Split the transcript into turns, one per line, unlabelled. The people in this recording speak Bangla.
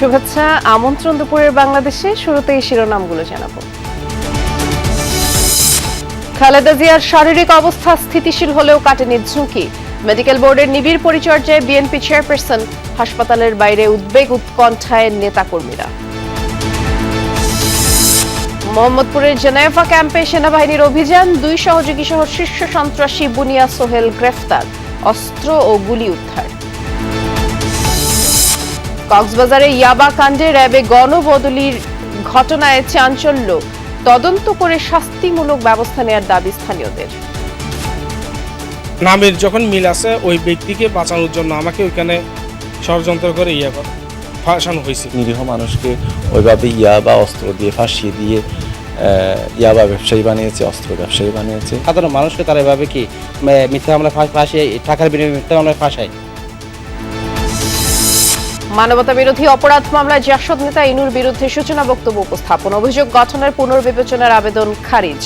শুভেচ্ছা, আমন্ত্রণ দুপুরের বাংলাদেশে শুরুতেই শিরোনামগুলো জানাব। খালেদা জিয়ার শারীরিক অবস্থা স্থিতিশীল হলেও কাটেনি ঝুঁকি। মেডিকেল বোর্ডের নিবিড় পরিচর্যায় বিএনপি চেয়ারপারসন হাসপাতালের বাইরে উদ্বেগ উৎকণ্ঠায় নেতাকর্মীরা। মোহাম্মদপুরের জেনেভা ক্যাম্পে সেনাবাহিনীর অভিযান, দুই সহযোগী সহ শীর্ষ সন্ত্রাসী বুনিয়া সোহেল গ্রেফতার, অস্ত্র ও গুলি উদ্ধার। কক্সবাজারে ইয়াবা কাণ্ডে র্যাবে গণবদলির ঘটনায় চাঞ্চল্য। তদন্ত করে শাস্তিমূলক ব্যবস্থা নেওয়ার দাবি স্থানীয়দের।
নামের যখন মিল আছে ওই ব্যক্তিকে বাঁচানোর জন্য আমাকে ওইখানে ষড়যন্ত্র করে ইয়ে করা ফাঁসানো হয়েছে।
নিরীহ মানুষকে ওইভাবে ইয়াবা অস্ত্র দিয়ে ফাঁসিয়ে দিয়ে ইয়াবা ব্যবসায়ী বানিয়েছে অস্ত্র ব্যবসায়ী বানিয়েছে।
সাধারণ মানুষকে তারা এভাবে কি মিথ্যা মামলা ফাঁসিয়ে টাকার বিনিময়ে মিথ্যা মামলায় ফাঁসায়?
মানবতা বিরোধী অপরাধ মামলায় জাসদ নেতা ইনুর বিরুদ্ধে সূচনা বক্তব্য উপস্থাপন। অভিযোগ গঠনের পুনর্বিবেচনার আবেদন খারিজ।